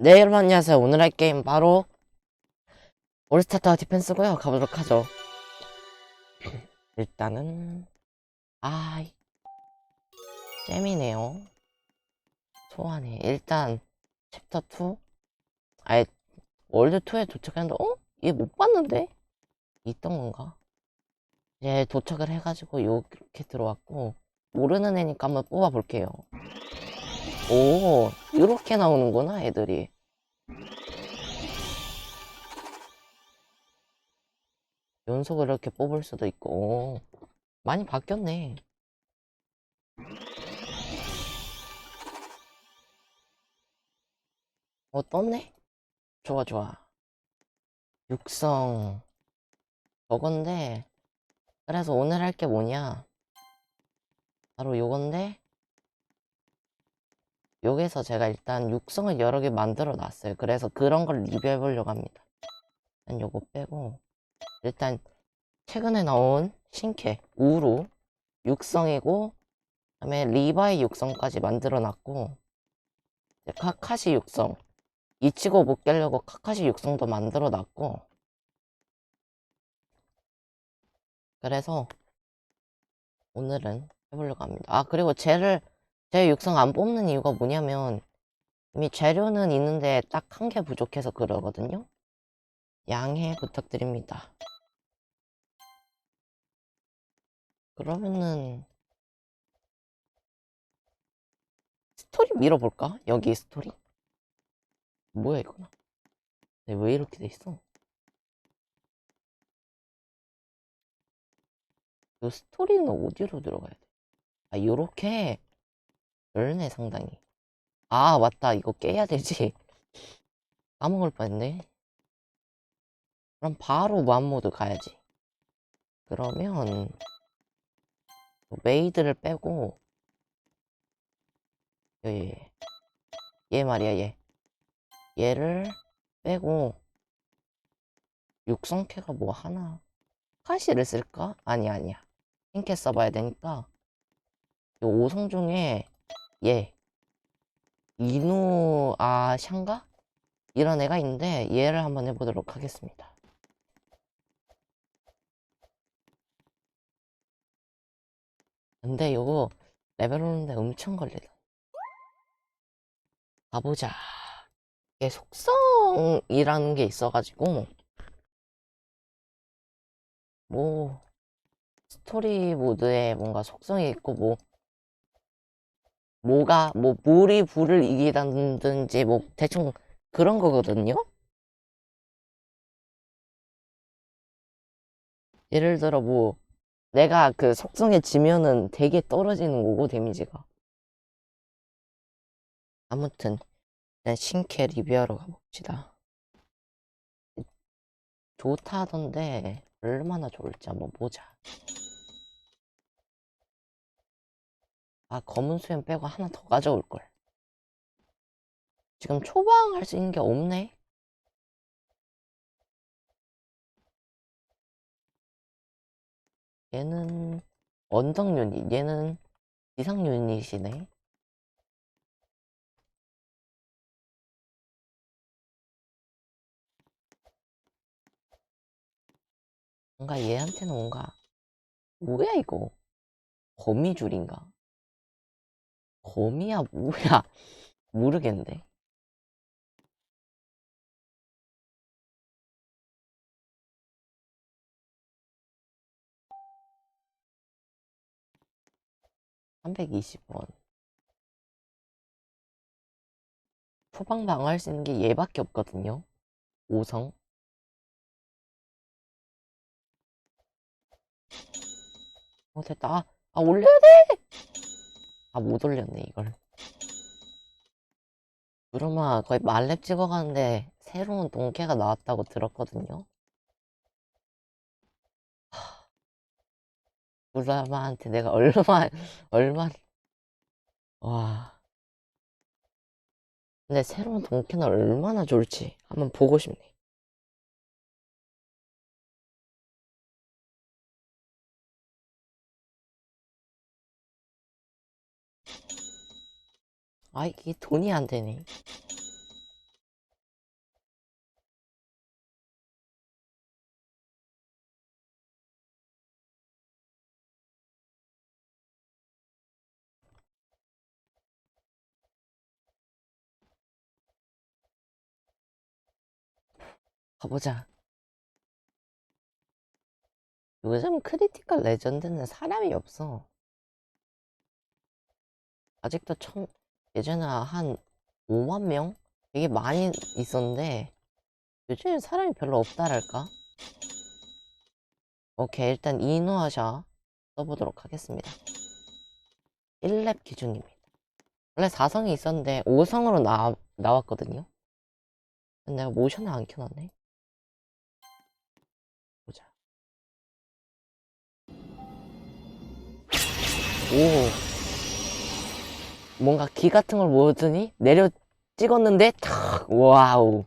네, 여러분 안녕하세요. 오늘 할 게임 바로 올스타터 디펜스고요. 가보도록 하죠. 일단은 아이 잼이네요. 소환해. 일단 챕터 2 아예 월드 2에 도착했는데 어? 얘 못 봤는데? 있던 건가? 이제 도착을 해가지고 이렇게 들어왔고 모르는 애니까 한번 뽑아볼게요. 오, 이렇게 나오는구나, 애들이. 연속으로 이렇게 뽑을 수도 있고, 오, 많이 바뀌었네. 어, 떴네? 좋아, 좋아. 육성. 저건데, 그래서 오늘 할 게 뭐냐? 바로 요건데, 여기서 제가 일단 육성을 여러 개 만들어 놨어요. 그래서 그런 걸 리뷰해 보려고 합니다. 일단 요거 빼고 일단 최근에 나온 신캐 우루 육성이고 그다음에 리바이 육성까지 만들어 놨고 카카시 육성 이치고 못 깨려고 카카시 육성도 만들어 놨고 그래서 오늘은 해보려고 합니다. 아 그리고 쟤를 제 육성 안 뽑는 이유가 뭐냐면 이미 재료는 있는데 딱 한 개 부족해서 그러거든요. 양해 부탁드립니다. 그러면은 스토리 밀어볼까? 여기 스토리? 뭐야 이거나? 네, 왜 이렇게 돼 있어? 이 스토리는 어디로 들어가야 돼? 아 요렇게 열네 상당히. 아 맞다. 이거 깨야 되지. 까먹을 뻔했네. 그럼 바로 무한모드 가야지. 그러면 메이드를 빼고 얘, 얘 말이야 얘. 얘를 빼고 육성캐가 뭐 하나? 카시를 쓸까? 아니 아니야. 핑캐 써봐야 되니까 요 5성 중에 얘 이누 아 샹가 이런 애가 있는데 얘를 한번 해보도록 하겠습니다. 근데 요거 레벨 오는데 엄청 걸리다. 가보자. 이게 속성이라는 게 있어가지고 뭐 스토리 모드에 뭔가 속성이 있고 뭐 뭐가 뭐 물이 불을 이기다든지 뭐 대충 그런 거거든요. 예를 들어 뭐 내가 그 속성에 지면은 되게 떨어지는 거고 데미지가. 아무튼 일단 신캐 리뷰하러 가봅시다. 좋다 하던데 얼마나 좋을지 한번 보자. 아, 검은 수염 빼고 하나 더 가져올 걸. 지금 초방 할 수 있는 게 없네. 얘는 언덕 유닛, 얘는 이상 유닛이네. 뭔가 얘한테는 뭔가 뭐야 이거? 거미줄인가? 거미야 뭐야? 모르겠는데. (320원) 초방 방어할 수 있는 게 얘밖에 없거든요. 5성. 어, 됐다. 아, 아, 올려야 돼! 아, 못 올렸네, 이걸. 부르마 거의 만렙 찍어가는데 새로운 동캐가 나왔다고 들었거든요. 부르마한테 내가 얼마, 얼마, 와. 근데 새로운 동캐는 얼마나 좋을지 한번 보고 싶네. 아 이게 돈이 안 되네. 가보자. 요즘 크리티컬 레전드는 사람이 없어. 아직도 천, 예전에 한 5만 명? 되게 많이 있었는데, 요즘 사람이 별로 없다랄까? 오케이, 일단 이노아샤 써보도록 하겠습니다. 1렙 기준입니다. 원래 4성이 있었는데 5성으로 나, 나왔거든요. 내가 모션을 안 켜놨네. 보자. 오. 뭔가 기 같은 걸 모으더니 내려 찍었는데 탁 와우.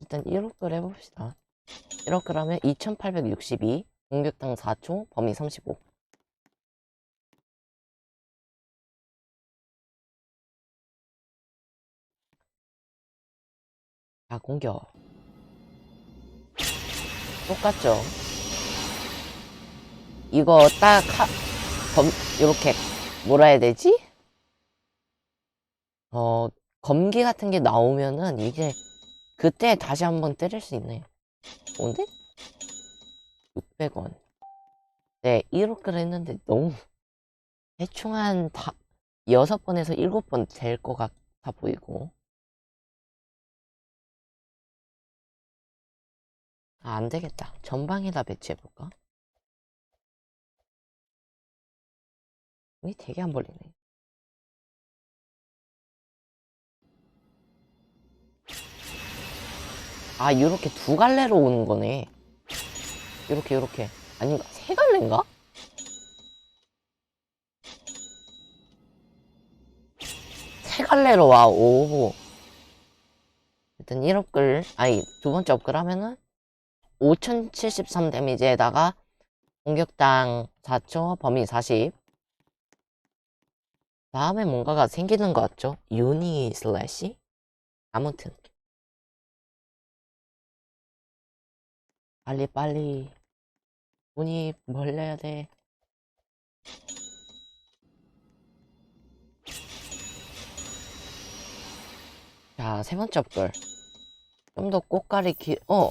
일단 1억을 해봅시다. 1억 하면 2862, 공격당 4초, 범위 35. 자, 공격. 똑같죠? 이거 딱, 하, 검, 요렇게, 뭐라 해야 되지? 어, 검기 같은 게 나오면은 이게 그때 다시 한번 때릴 수 있네요. 뭔데? 600원. 네, 1억을 했는데 너무 대충 한 다, 6번에서 7번 될 것 같아 보이고. 아, 안 되겠다. 전방에다 배치해볼까? 이 되게 안 벌리네. 아, 요렇게 두 갈래로 오는 거네. 요렇게, 요렇게. 아닌가? 세 갈래인가? 세 갈래로 와, 오. 일단 1업글, 아니, 두 번째 업글 하면은 5073 데미지에다가 공격당 4초, 범위 40. 다음에 뭔가가 생기는 것 같죠? 유니 슬래시? 아무튼. 빨리 빨리 문이 벌려야 돼. 자, 세 번째 업글. 좀 더 꽃갈이 길, 어.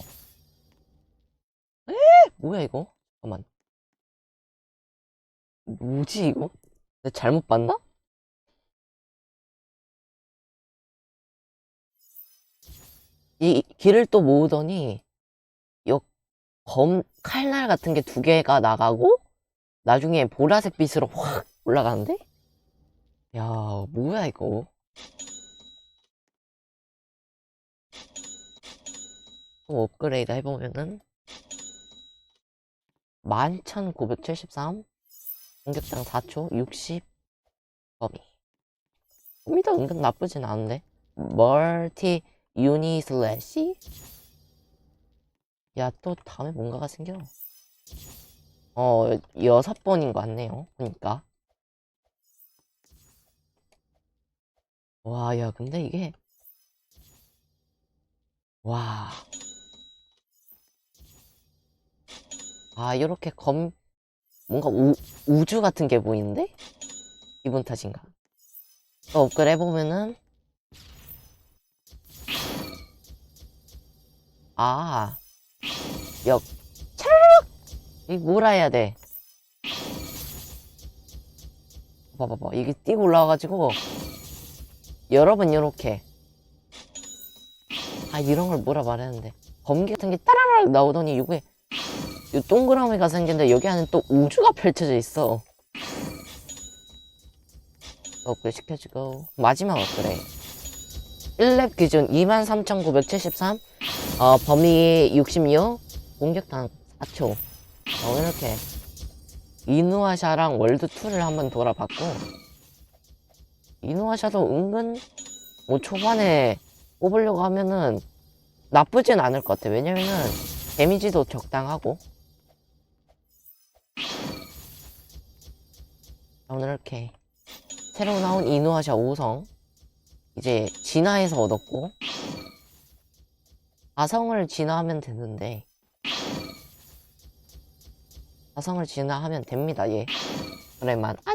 에? 뭐야, 이거? 잠깐만. 뭐지, 이거? 내가 잘못 봤나? 이 길을 또 모으더니, 요 검, 칼날 같은 게 두 개가 나가고, 나중에 보라색 빛으로 확 올라가는데? 야, 뭐야, 이거. 또 업그레이드 해보면은, 11,973, 공격당 4초, 60, 범위. 범위도 은근 나쁘진 않은데? 멀티, 유니 슬래시? 야, 또 다음에 뭔가가 생겨. 어, 여섯 번인 것 같네요. 보니까. 와, 야, 근데 이게. 와. 아, 요렇게 검, 뭔가 우, 우주 같은 게 보이는데? 기분 탓인가? 또 업글 해보면은, 아, 역, 차라락! 이 뭐라 해야 돼? 봐봐봐. 이게 뛰고 올라와가지고, 여러분, 요렇게. 아, 이런 걸 뭐라 말했는데. 범기 같은 게 따라락 나오더니, 이게, 이 동그라미가 생겼는데, 여기 안에 또 우주가 펼쳐져 있어. 업글 시켜주고. 마지막 업그레이드. 1렙 기준 23,973, 어, 범위 66, 공격당 4초. 어, 이렇게. 이누아샤랑 월드2를 한번 돌아봤고, 이누아샤도 은근, 뭐 초반에 뽑으려고 하면은 나쁘진 않을 것 같아. 왜냐면은, 데미지도 적당하고. 오늘 이렇게, 새로 나온 이누아샤 5성, 이제 진화해서 얻었고, 4성을 진화하면 되는데, 4성을 진화하면 됩니다, 얘. 그래만, 안